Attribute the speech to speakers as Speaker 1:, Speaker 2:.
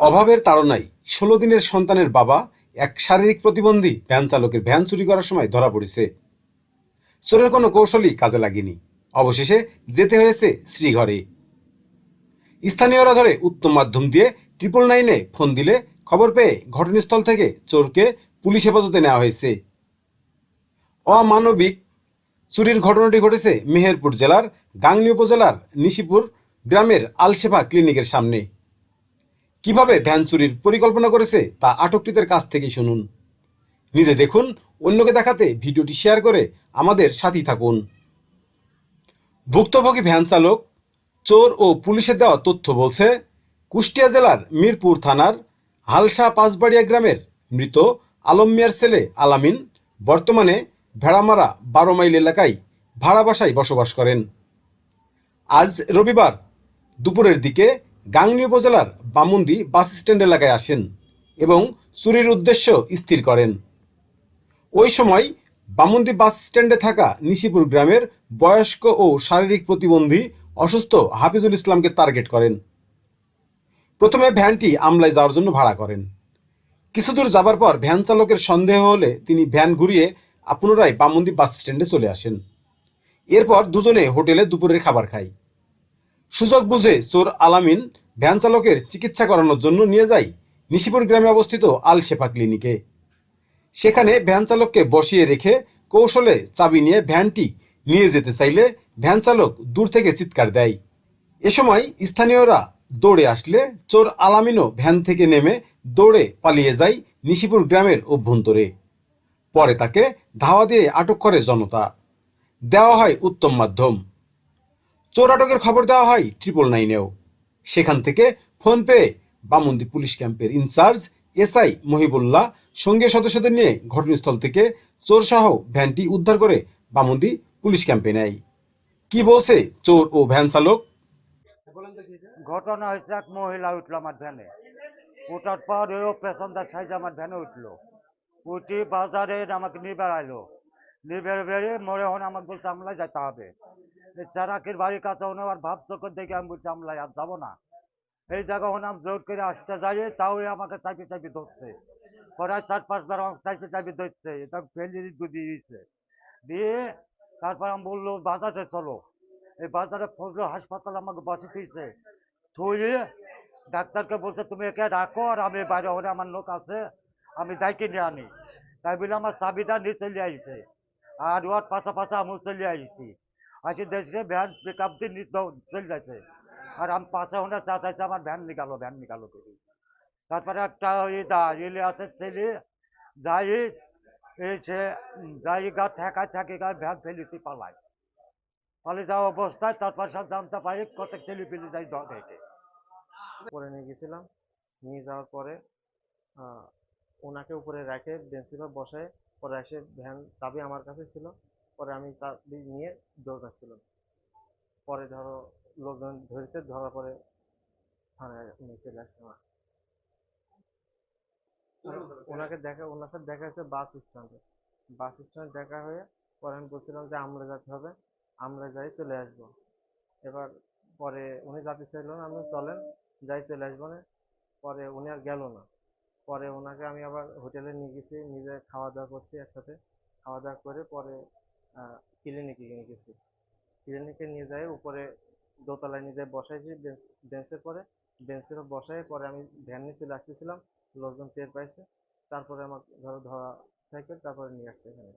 Speaker 1: অভাবের তাড়নায় ষোলো দিনের সন্তানের বাবা এক শারীরিক প্রতিবন্ধী ভ্যান চালকের ভ্যান চুরি করার সময় ধরা পড়েছে। চোরের কোনো কৌশলই কাজে লাগেনি। অবশেষে যেতে হয়েছে শ্রীঘরে। স্থানীয়রা ধরে উত্তম মাধ্যম দিয়ে ট্রিপল নাইনে ফোন দিলে খবর পেয়ে ঘটনাস্থল থেকে চোরকে পুলিশ হেফাজতে নেওয়া হয়েছে। অমানবিক চুরির ঘটনাটি ঘটেছে মেহেরপুর জেলার গাংনী উপজেলার নিশিপুর গ্রামের আলশেফা ক্লিনিকের সামনে। কীভাবে ভ্যান চুরির পরিকল্পনা করেছে তা আটককৃতের কাছ থেকেই শুনুন। নিজে দেখুন, অন্যকে দেখাতে ভিডিওটি শেয়ার করে আমাদের সাথী থাকুন। ভুক্তভোগী ভ্যান চালক, চোর ও পুলিশের দেওয়া তথ্য বলছে, কুষ্টিয়া জেলার মিরপুর থানার হালসা পাঁচবাড়িয়া গ্রামের মৃত আলম মিয়ার ছেলে আলামিন বর্তমানে ভেড়ামারা বারো মাইল এলাকায় ভাড়া বাসায় বসবাস করেন। আজ রবিবার দুপুরের দিকে গাংনী উপজেলার বামুন্দি বাস স্ট্যান্ড এলাকায় আসেন এবং চুরির উদ্দেশ্য স্থির করেন। ওই সময় বামুন্দি বাস স্ট্যান্ডে থাকা নিশিপুর গ্রামের বয়স্ক ও শারীরিক প্রতিবন্ধী অসুস্থ হাফিজুল ইসলামকে টার্গেট করেন। প্রথমে ভ্যানটি আমলায় যাওয়ার জন্য ভাড়া করেন। কিছু দূর যাবার পর ভ্যান চালকের সন্দেহ হলে তিনি ভ্যান ঘুরিয়ে পুনরায় বামুন্দি বাস স্ট্যান্ডে চলে আসেন। এরপর দুজনে হোটেলে দুপুরের খাবার খায়। সুযোগ বুঝে চোর আলামিন ভ্যান চালকের চিকিৎসা করানোর জন্য নিয়ে যায় নিশিপুর গ্রামে অবস্থিত আল শেফা ক্লিনিকে। সেখানে ভ্যান চালককে বসিয়ে রেখে কৌশলে চাবি নিয়ে ভ্যানটি নিয়ে যেতে চাইলে ভ্যান চালক দূর থেকে চিৎকার দেয়। এ সময় স্থানীয়রা দৌড়ে আসলে চোর আলামিনও ভ্যান থেকে নেমে দৌড়ে পালিয়ে যায় নিশিপুর গ্রামের অভ্যন্তরে। পরে তাকে ধাওয়া দিয়ে আটক করে জনতা। দেওয়া হয় উত্তম মাধ্যম। চোর আটকের খবর দেওয়া হয় ট্রিপল নাইনেও সেখান থেকে ফোন পেয়ে বামন্দি পুলিশ ক্যাম্পের ইনচার্জ এসআই মহিবুল্লাহ সঙ্গে সদস্যদের নিয়ে ঘটনাস্থল থেকে চোর চোরসহ ভ্যানটি উদ্ধার করে বামন্দি পুলিশ ক্যাম্পে নেয়। কি বলছে চোর ও ভ্যান চালক?
Speaker 2: ঘটনা হয়েছে এক মহিলা উঠল আমার ভ্যানে। ওঠার পর ওই পেছনদার সাইজ আমার ভ্যানে উঠল। উঠি বাজারে আমাকে নিয়ে বেড়াইলো। বেড়ে বেড়ে মরে হন আমাকে বলছে আমলায় যেতে হবে। চারাকির বাড়ির কাছে হন আর ভাব চোখের দেখে আমি বলছি, আমলায় আর যাব না। এই জায়গা হন আমি জোর করে আসতে যাই তাও আমাকে চাইপে চাইপে ধরছে। প্রায় চার পাঁচবার আমাকে চাইপে চাইপে ধরছে। এটা ফেলি দিয়ে দিয়েছে। দিয়ে তারপর আমি বলল, বাজারে চলো। এই বাজারে ফজল হাসপাতাল আমাকে বাঁচি দিয়েছে থুয়ে ডাক্তারকে বলছে, তুমি একে রাখো আর আমি বাইরে হলে আমার লোক আছে। আমি যাইকে নিয়ে আনি। তাই বলে আমার চাবিটা নিচে নিয়ে আইছে পাশা পাশা আমি চলে আইছি আসি দেখছে ভ্যান পিক আপ দিয়ে নিয়ে দৌ- চলে যাচ্ছে। আর আমি পাশে হলে চা চাইছে আমার ভ্যান নিকালো ভ্যান নিকালো করি। তারপরে একটা ওই দা রেলে আছে ছেলে। যাই এই সে যাই গা ঠেকা ঠেকে গা ভ্যান ফেলিতে পালায়। পালিয়ে যাওয়া অবস্থায় তারপর সব জানতে পারি কত ছেলে পেলে যাই দেখে।
Speaker 3: উপরে নিয়ে গেছিলাম। নিয়ে যাওয়ার পরে ওনাকে উপরে রেখে বেঞ্চে বসায় পরে এসে ভ্যান চাবি আমার কাছে ছিল। পরে আমি চাবি নিয়ে দৌড় মারছিলাম পরে ধরো লোকজন ধরেছে, ধরার পরে থানায় নিয়ে চলে আসছে আমার। ওনাকে দেখা ওনাকে দেখা হচ্ছে বাস স্ট্যান্ডে। বাস স্ট্যান্ডে দেখা হয়ে পরে আমি বলছিলাম যে, আমরা যেতে হবে, আমরা যাই চলে আসব। এবার পরে উনি যাতে চাইলো না আমি চলেন, যাই চলে আসব না। পরে উনি আর গেল না। পরে ওনাকে আমি আবার হোটেলে নিয়ে গেছি, নিজে খাওয়া দাওয়া করছি একসাথে। খাওয়া দাওয়া করে পরে ক্লিনিকে নিয়ে গেছি। ক্লিনিকে নিয়ে যাই, উপরে দোতলায় নিয়ে যাই বসাইছি বেঞ্চ বেঞ্চের পরে বেঞ্চের বসাই পরে আমি ভ্যান নিয়ে চলে আসতেছিলাম, লোকজন টের পাইছে। তারপরে আমার ধরো ধরা থেকে, তারপরে নিয়ে আসছে এখানে।